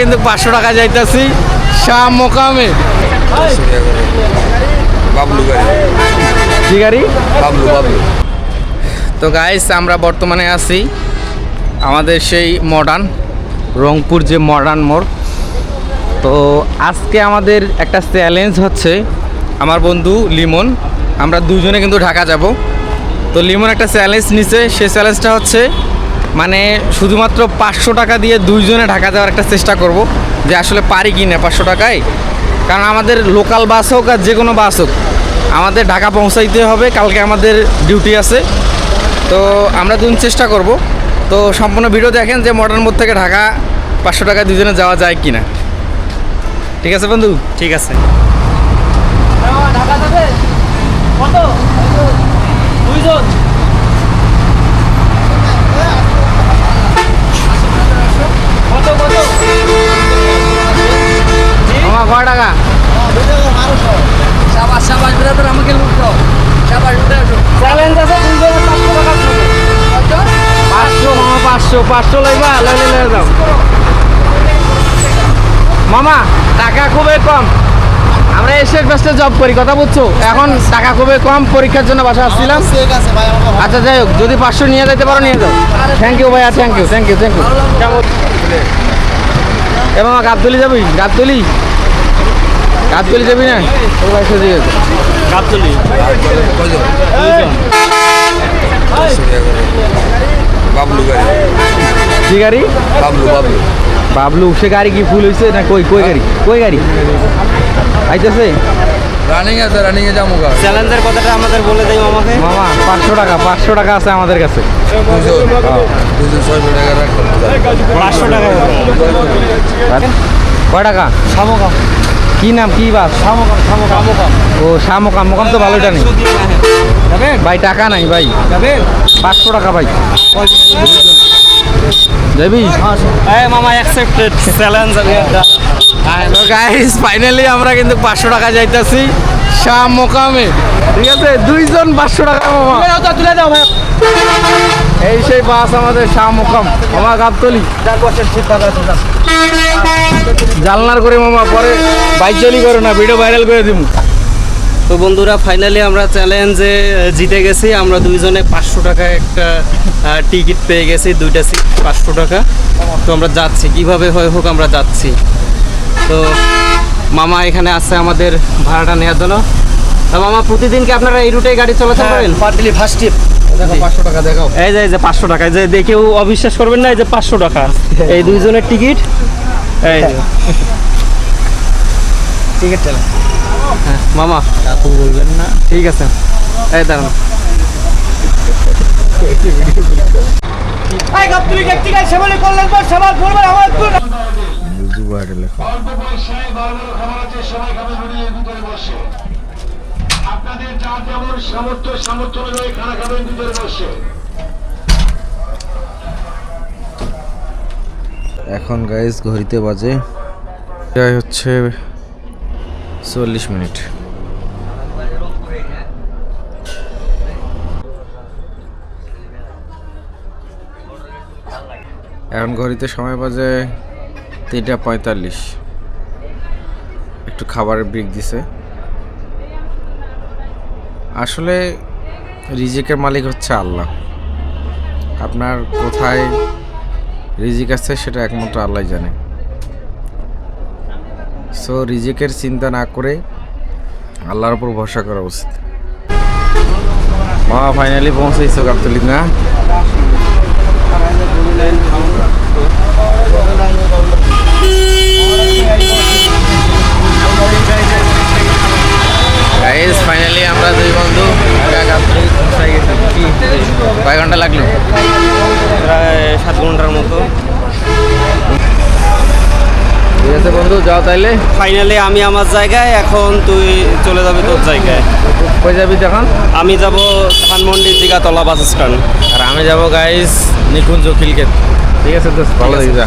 কিন্তু পাঁচশো টাকা যাইতেছি। শাহ মোকামে। বাবলু গাড়ি। কি গাড়ি? বাবলু বাবলু। তো গাইস আমরা বর্তমানে আছি আমাদের সেই মডার্ন রংপুর যে মডার্ন মোড়। তো আজকে আমাদের একটা চ্যালেঞ্জ হচ্ছে আমার বন্ধু লিমন। আমরা দুজনে কিন্তু ঢাকা যাব। তো লিমন একটা চ্যালেঞ্জ নিছে। সেই চ্যালেঞ্জটা হচ্ছে মানে শুধুমাত্র পাঁচশো টাকা দিয়ে দুইজনে ঢাকা যাওয়ার একটা চেষ্টা করব যে আসলে পারি কি না পাঁচশো টাকায়। কারণ আমাদের লোকাল বাস হোক আর যে কোনো বাস হোক আমাদের ঢাকা পৌঁছাইতে হবে কালকে আমাদের ডিউটি আছে। তো আমরা দুজন চেষ্টা করব। তো সম্পূর্ণ ভিডিও দেখেন যে মডার্ন মোড় থেকে ঢাকা পাঁচশো টাকা দুজনে যাওয়া যায় কি না ঠিক আছে বন্ধু? ঠিক আছে। আমার কয় টাকা। সাবাস সাবাস ব্রাদার আমাকে লুটো সাবাস উঠে আসো। চ্যালেঞ্জ আছে দুইজনের পাঁচশো টাকা পাঁচশো? মামা পাঁচশো পাঁচশো লইবা লইলে লয়ে যাও মামা টাকা খুবই কম। আমরা এসে ব্যস্ত জব করি কথা বুঝছ? এখন টাকা খুবই কম পরীক্ষার জন্য বাসা আসছিলাম। আচ্ছা যাই হোক যদি পাঁচশো নিয়ে যেতে পারো নিয়ে যাও। থ্যাংক ইউ ভাইয়া thank you thank you thank you কেমন? এবং গাবতলি যাবি? গাবতলি? গাবতলি যাবি না? তোর ভাই সাথে গেছে। গাবতলি বাবলু গাড়ি কি গাড়ি? বাবলু বাবলু বাবলু সে গাড়ি কি ফুল হয়েছে না কই কই গাড়ি? কই গাড়ি? আইতেছে? রানিং আছে রানিং এ যাব গা চ্যালেঞ্জের কথাটা আমাদের বলে দেই আমাকে মামা পাঁচশো টাকা পাঁচশো টাকা আছে আমাদের কাছে। দুজন দুজন ছয়শো টাকা রাখলাম পাঁচশো টাকা। কয় টাকা? সামোকাম কি নাম কি বাস? ও শামকাম মোকাম তো ভালোটা নেই ভাই টাকা নাই ভাই। পাঁচশো টাকা ভাই। যাবি মামা অ্যাকসেপ্টেড চ্যালেঞ্জ আমি একটা হ্যালো গাইস ফাইনালি আমরা কিন্তু পাঁচশো টাকা যাইতেছি। শাহ মোকামে ঠিক আছে দুইজন পাঁচশো টাকা মামা। তুলে দাও ভাই। এই সেই বাস আমাদের শাহ মোকাম মামা গাবতলি। চার বছর ঠিক কথা আছে জালনার করে মামা, পরে বাইক চলি করো না ভিডিও ভাইরাল করে দিব তো বন্ধুরা ফাইনালি আমরা চ্যালেঞ্জে জিতে গেছি। আমরা দুইজনে পাঁচশো টাকা একটা টিকিট পেয়ে গেছি, দুইটা সিট পাঁচশো টাকা। তো আমরা যাচ্ছি। কীভাবে হয় হোক আমরা যাচ্ছি। তো মামা এখানে আসছে আমাদের ভাড়াটা নেওয়ার জন্য। মামা প্রতিদিন কি আপনারা এই রুটে গাড়ি চলাচল করেন? পাটলি ফার্স্ট টিপ দেখো পাঁচশো টাকা দেখাও। এই যে এই যে পাঁচশো টাকা। এই যে দেখেও অবিশ্বাস করবেন না এই যে পাঁচশো টাকা। এই দুইজনের টিকিট। এই যে। টিকিট চালা হ্যাঁ, মামা। আপু বলবেন না। ঠিক আছে। এই দাঁড়ান। সবাই আপনাদের যার যেমন সামর্থ্য সামর্থ্য অনুযায়ী খানা খাবেন ভিতরে বসে এখন গাইস ঘড়িতে বাজে প্রায় হচ্ছে চল্লিশ মিনিট। এখন ঘড়িতে সময় বাজে তিনটা পঁয়তাল্লিশ। একটু খাবারের ব্রেক দিছে। আসলে রিজিকের মালিক হচ্ছে আল্লাহ। আপনার কোথায় রিজিক আছে সেটা একমাত্র আল্লাহ জানে। সো রিজিকের চিন্তা না করে আল্লাহর উপর ভরসা করা উচিত। মা ফাইনালি পৌঁছেছো গাবতলি না গাইস ফাইনালি আমরা দুই বন্ধু গাবতলি পৌঁছাই গেছি কি কয় ঘণ্টা লাগল? প্রায় সাত ঘণ্টার মতো। ঠিক আছে বন্ধু যাও তাইলে। ফাইনালি আমি আমার জায়গায় এখন তুই চলে যাবি তোর জায়গায়। কই যাবি তখন? আমি যাব ধানমন্ডি জিগাতলা বাস স্ট্যান্ড। আর আমি যাব গাইস নিকুঞ্জ খিলকেত ঠিক আছে তো ভালো দেখি যা।